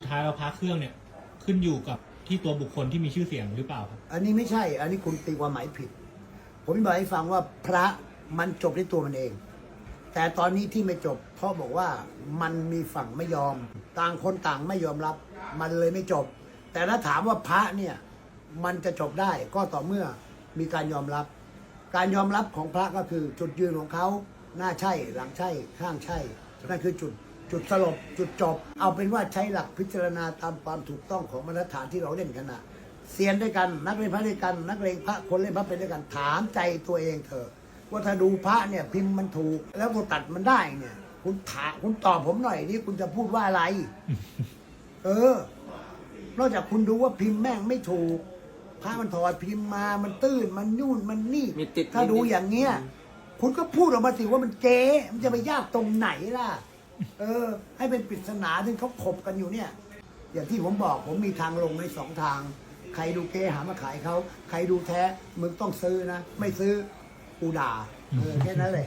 สุดท้ายเราพระเครื่องเนี่ยขึ้นอยู่กับที่ตัวบุคคลที่มีชื่อเสียงหรือเปล่าครับ อันนี้ไม่ใช่ อันนี้คุณตีความหมายผิด ผมบอกให้ฟังว่าพระมันจบด้วยตัวมันเอง แต่ตอนนี้ที่ไม่จบเพราะบอกว่ามันมีฝั่งไม่ยอม ต่างคนต่างไม่ยอมรับ มันเลยไม่จบ แต่ถ้าถามว่าพระเนี่ยมันจะจบได้ก็ต่อเมื่อมีการยอมรับ การยอมรับของพระก็คือจุดยืนของเขาหน้าใช่หลังใช่ข้างใช่นั่นคือจุด จุดสลบจุดจบ เอาเป็นว่าใช้หลักพิจารณาตามความถูกต้องของมาตรฐานที่เราเล่นกันนะเซียนด้วยกันนักเรียนพระด้วยกัน นักเรียนพระคนเล่นพระเป็นด้วยกันถามใจตัวเองเถอะว่าถ้าดูพระเนี่ยพิมพ์มันถูก แล้วคุณตัดมันได้เนี่ย คุณถามคุณตอบผมหน่อยนี่คุณจะพูดว่าอะไร เออ นอกจากคุณดูว่าพิมพ์แม่งไม่ถูกพระมันถอดพิมพ์มา มันตื้น มันยุ่น มันนี่มีติดถ้าดูนิดๆอย่างเงี้ย คุณก็พูดออกมาสิว่ามันเจ๊มันจะไปยากตรงไหนล่ะ เออ ให้เป็นปริศนาที่เขาขบกันอยู่เนี่ย อย่างที่ผมบอกผมมีทางลงในสองทาง ใครดูเกหามาขายเขา ใครดูแท้ มึงต้องซื้อนะ ไม่ซื้อกูด่าเออแค่นั้นเลย